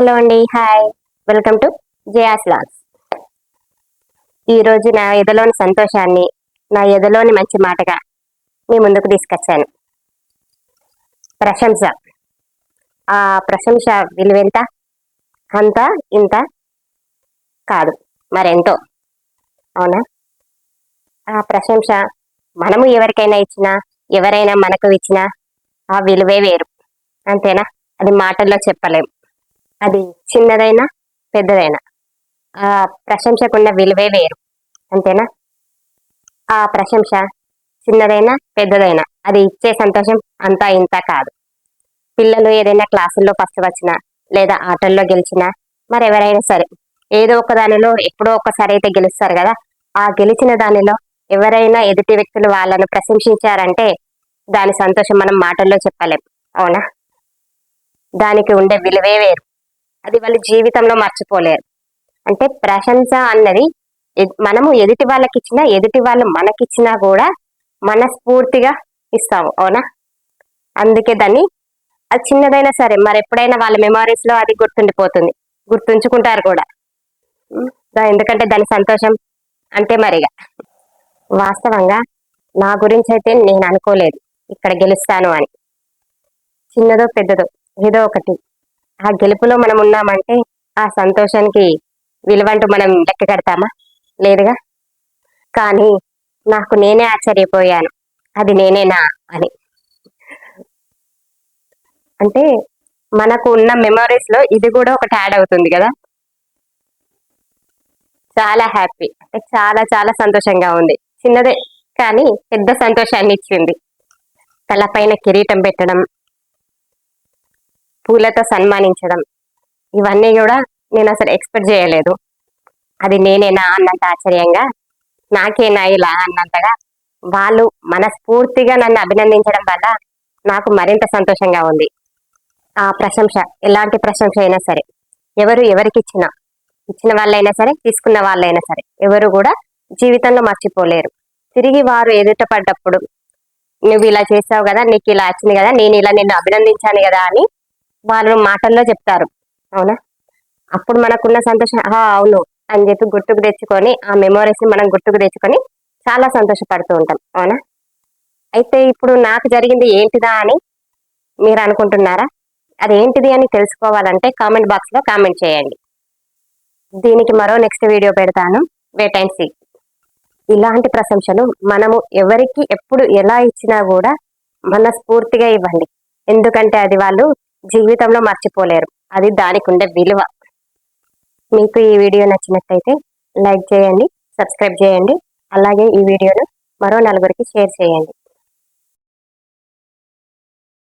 Hello అండి hi. Welcome to Jaya's logs ఈరోజు నా ఎదలోని సంతోషాన్ని నా ఎదలోని మంచి మాటగా మీ ముందుకు తీసుకొచ్చాను. ప్రశంస. ఆ ప్రశంస విలువెంత? అంత ఇంత? కాదు. మరెంతో? అవునా? ఆ ప్రశంస మనము ఎవరికైనా ఇచ్చినా ఎవరైనా మనకు ఇచ్చినా ఆ విలువే వేరు. అంతేనా? అది మాటల్లో చెప్పలేం. అది చిన్నదైనా పెద్దదైనా. ఆ ప్రశంసకున్న విలువే వేరు. అంతేనా? ఆ ప్రశంస చిన్నదైనా పెద్దదైనా. అది ఇచ్చే సంతోషం అంతా ఇంత కాదు. పిల్లలు ఏదైనా క్లాసుల్లో ఫస్ట్ వచ్చినా లేదా ఆటల్లో గెలిచినా మరి ఎవరైనా సరే ఏదో ఒక దానిలో ఎప్పుడో ఒకసారి అయితే గెలుస్తారు కదా ఆ గెలిచిన దానిలో ఎవరైనా ఎదుటి వ్యక్తులు వాళ్ళను ప్రశంసించారంటే దాని సంతోషం మనం మాటల్లో చెప్పలేం. అవునా? దానికి ఉండే విలువే వేరు. అది వాళ్ళ జీవితంలో మర్చిపోలేరు. అంటే ప్రశంస అన్నది మనము ఎదుటి వాళ్ళకి ఇచ్చినా ఎదుటి వాళ్ళు మనకిచ్చినా కూడా మనస్ఫూర్తిగా ఇస్తాము అవునా? అందుకే దాన్ని అది చిన్నదైనా సరే మరి ఎప్పుడైనా వాళ్ళ మెమరీస్లో అది గుర్తుండిపోతుంది. గుర్తుంచుకుంటారు కూడా. ఎందుకంటే దాని సంతోషం అంటే మరిగా వాస్తవంగా నా గురించి అయితే నేను అనుకోలేదు. ఇక్కడ గెలుస్తాను అని. చిన్నదో పెద్దదో ఏదో ఒకటి. ఆ గెలుపులో మనం ఉన్నామంటే ఆ సంతోషానికి విలువంటూ మనం లెక్క కడతామా? లేదుగా? కానీ నాకు నేనే ఆశ్చర్యపోయాను. అది నేనేనా అని. అంటే మనకు ఉన్న మెమరీస్లో ఇది కూడా ఒకటి యాడ్ అవుతుంది కదా? చాలా హ్యాపీ అంటే చాలా చాలా సంతోషంగా ఉంది. చిన్నదే కానీ పెద్ద సంతోషాన్ని ఇచ్చింది. తలపైన కిరీటం పెట్టడం పూలతో సన్మానించడం. ఇవన్నీ కూడా నేను అసలు ఎక్స్పెక్ట్ చేయలేదు. అది నేనేనా అన్నంత ఆశ్చర్యంగా నాకేనా ఇలా అన్నంతగా వాళ్ళు మనస్ఫూర్తిగా నన్ను అభినందించడం వల్ల నాకు మరింత సంతోషంగా ఉంది. ఆ ప్రశంస ఎలాంటి ప్రశంస అయినా సరే ఎవరు ఎవరికి ఇచ్చినా ఇచ్చిన వాళ్ళైనా సరే తీసుకున్న వాళ్ళైనా సరే ఎవరు కూడా జీవితంలో మర్చిపోలేరు. తిరిగి వారు ఎదుట పడ్డప్పుడు నువ్వు ఇలా చేసావు కదా నీకు ఇలా వచ్చింది కదా నేను ఇలా నిన్ను అభినందించాను కదా అని వాళ్ళు మాటల్లో చెప్తారు. అవునా? అప్పుడు మనకున్న సంతోషం అవును అని చెప్పి గుర్తుకు తెచ్చుకొని ఆ మెమోరీస్ని మనం గుర్తుకు తెచ్చుకొని చాలా సంతోషపడుతూ ఉంటాం. అవునా? అయితే ఇప్పుడు నాకు జరిగింది ఏంటిదా అని మీరు అనుకుంటున్నారా? అది ఏంటిది అని తెలుసుకోవాలంటే కామెంట్ బాక్స్లో కామెంట్ చేయండి. దీనికి మరో నెక్స్ట్ వీడియో పెడతాను. వెయిట్ అండ్ సీ ఇలాంటి ప్రశంసలు మనము ఎవరికి ఎప్పుడు ఎలా ఇచ్చినా కూడా మనస్ఫూర్తిగా ఇవ్వండి. ఎందుకంటే అది వాళ్ళు జీవితంలో మర్చిపోలేరు. అది దానికి ఉండే విలువ. మీకు ఈ వీడియో నచ్చినట్టయితే లైక్ చేయండి సబ్స్క్రైబ్ చేయండి. అలాగే ఈ వీడియోను మరో నలుగురికి షేర్ చేయండి.